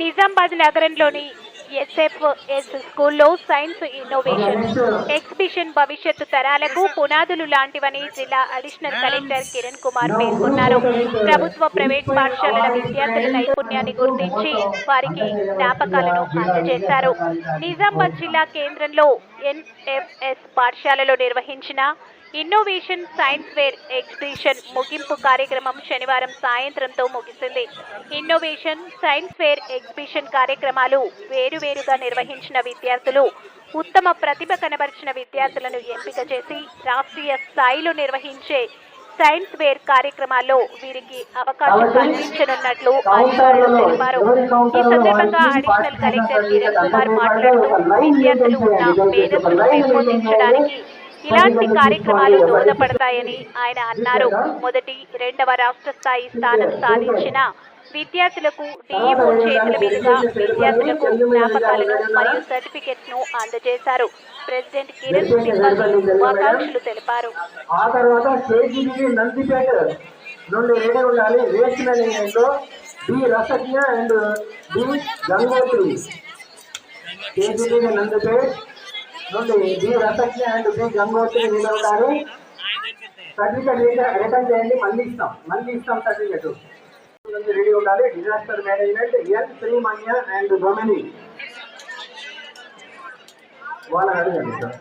నిజామాబాద్ నగరంలోని ఎస్ఎఫ్ఎస్ స్కూల్లో science innovation exhibition భవిష్యత్తు తరాలకు పునాదులు లాంటివని జిల్లా అడిషనల్ కలెక్టర్ కిరణ్ కుమార్ పేర్కొన్నారు. ప్రభుత్వ ప్రైవేట్ పాఠశాలల విద్యార్థుల నైపుణ్యాన్ని గుర్తించి వారికి జ్ఞాపకాలను అందజేశారు. నిజామాబాద్ జిల్లా కేంద్రంలో ఎన్ఎఫ్ఎస్ పాఠశాలలో నిర్వహించిన ఇన్నోవేషన్ సైన్స్ వేర్ ఎగ్జిబిషన్ ముగింపు కార్యక్రమం శనివారం సాయంత్రంతో ముగిసింది. ఇన్నోవేషన్ సైన్స్ ఫేర్ ఎగ్జిబిషన్ కార్యక్రమాలు వేరువేరుగా నిర్వహించిన విద్యార్థులు ఉత్తమ ప్రతిభ కనబరిచిన విద్యార్థులను ఎంపిక చేసి రాష్ట్రీయ స్థాయిలో నిర్వహించే సైన్స్ వేర్ కార్యక్రమాల్లో వీరికి అవకాశం కల్పించనున్నట్లు అధికారులు తెలిపారు. ఈ సందర్భంగా అడిషనల్ కలెక్టర్ కిరణ్ కుమార్ మాట్లాడుతూ విద్యార్థులు ఉన్న మేధస్సును పెంపొందించడానికి ఇలాంటి కార్యక్రమాలు దోహదపడతాయని ఆయన అన్నారు. మొదటి రెండవ రాష్ట్ర స్థాయి స్థానం సాధించిన విద్యార్థులకు డిఈఓ చేతుల మీదుగా విద్యార్థులకు జ్ఞాపకాలను మరియు సర్టిఫికెట్స్ను అందజేశారు. ప్రెసిడెంట్ కిరణ్ శుభాకాంక్షలు తెలిపారు. ఆ తర్వాత కేజీబీ నందిపేట నుండి రెడీ ఉండాలి. Waste management B Rasagnya and B Gangotri. KGB Nandipet నుండి B Rasagnya and B Gangotri ready ఉండాలి సర్టిఫికెట్ రిటర్న్ చేయండి మళ్ళీ ఇస్తాం. మళ్ళీ ఇస్తాం సర్టిఫికెట్. రెడీ ఉండాలి. Disaster management N Shrimanya and Domini. వాళ్ళని అడగండి సార్.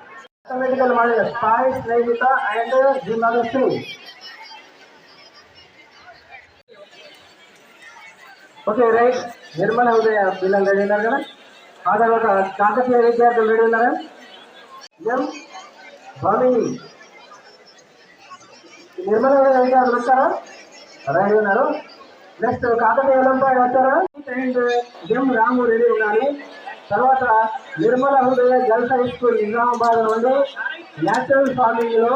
ఆటోమేటికల్ వాళ్ళ. Sthayi Snehitha and Sri. Okay right. Nirmala Udaya పిల్లలు రెడీ ఉన్నారు కదా? ఆ తర్వాత కాకతీయ విద్యార్థులు రెడీ ఉన్నారా? ఎం భామిని నిర్మల ఉదయ విద్యార్థులు వచ్చారా? రెడీ ఉన్నారు. నెక్స్ట్ కాకతీయ ఒలింపాయ్ వచ్చారా? అండ్ ఎం రాము రెడీ ఉండాలి తర్వాత Nirmala Hridaya girls high school Nizamabad నుండి natural ఫార్మింగ్లో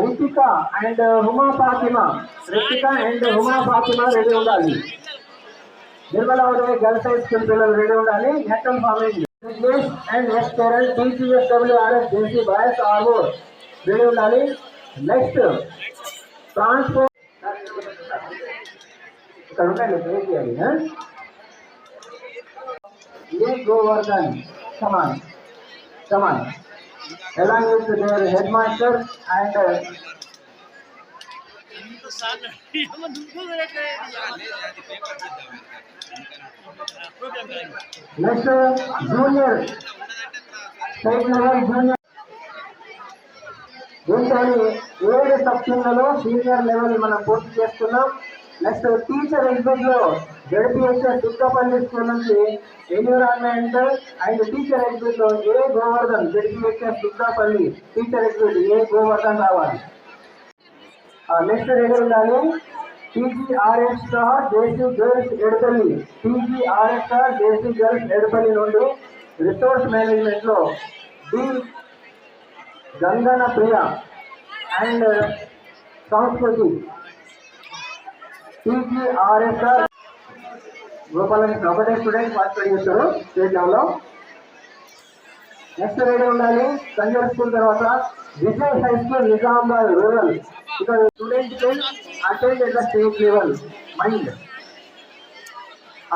Ritika and Huma Fatima. Ritika and Huma Fatima ready ఉండాలి. Nirmala Hridaya girls high school పిల్లలు రెడీ ఉండాలి. Natural farming English and restaurant TPSWRS Desi Bias Arbor. Video Lali. Next. Transport. करुणा लिखने की आई है ये गोवर्धन समान समान along with their headmaster and uh, next junior junior state level దీంట్లోని ఏడు సెక్షన్లలో సీనియర్ లెవెల్ మనం పూర్తి చేస్తున్నాం నెక్స్ట్ టీచర్ ఎగ్జిట్లో జడిపిఎస్ఎస్ దుర్గాపల్లి స్కూల్ నుంచి environment and teacher ఎగ్జిట్లో A Govardhan ZPSS Durgapalli teacher exit A Govardhan రావాలి నెక్స్ట్ రెడీ ఉండాలి? TGRS star JC girls Edapalli. TGRS star JC girls Edapalli నుండి రిసోర్స్ మేనేజ్మెంట్లో డి గంగన ప్రియ అండ్ సంస్కృతి టీజీఆర్ఎస్ఆర్ గోపాలకృష్ణ. ఒకటే student participate చేస్తారు state లెవెల్లో. Next rider ఉండాలి? Sanjay school తర్వాత Vijay high school Nizamabad rural ఇక్కడ student can attend at the state level mind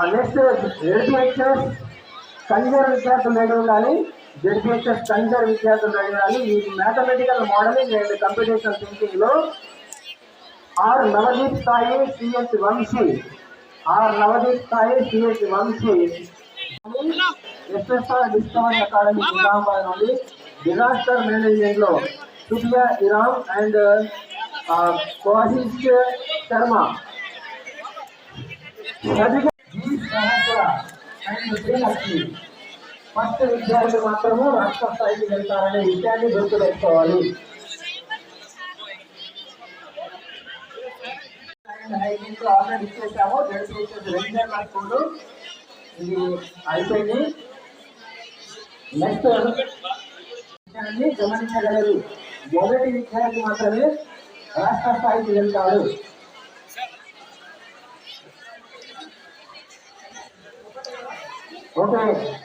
next educations Kanjar విద్యార్థులు రెడీ ఉండాలి జెడ్పిహెచ్ఎస్ కంజర్ విద్యార్థులు రెడీ కానీ ఈ mathematical modelling and computation థింకింగ్లో R Navdeep Sthayi CS Vamshi R Navdeep Sthayi CS Vamshi SSR discovery academy Nizamabad నుండి disaster మేనేజ్మెంట్లో Supriya Iram and కోహిష్ Sharma. First విద్యార్థులు మాత్రము రాష్ట్ర స్థాయికి వెళ్తారనే విషయాన్ని గుర్తుపెట్టుకోవాలి. ఆల్రెడీ ఇచ్చేసాము. జడ్పీహెచ్ఎస్ రెగ్యులర్ స్కూల్ ఇది అయిపోయింది. నెక్స్ట్ విషయాన్ని గమనించగలరు. మొదటి విద్యార్థి మాత్రమే రాష్ట్ర స్థాయికి వెళ్తాడు. ఓకే.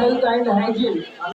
Health and hygiene.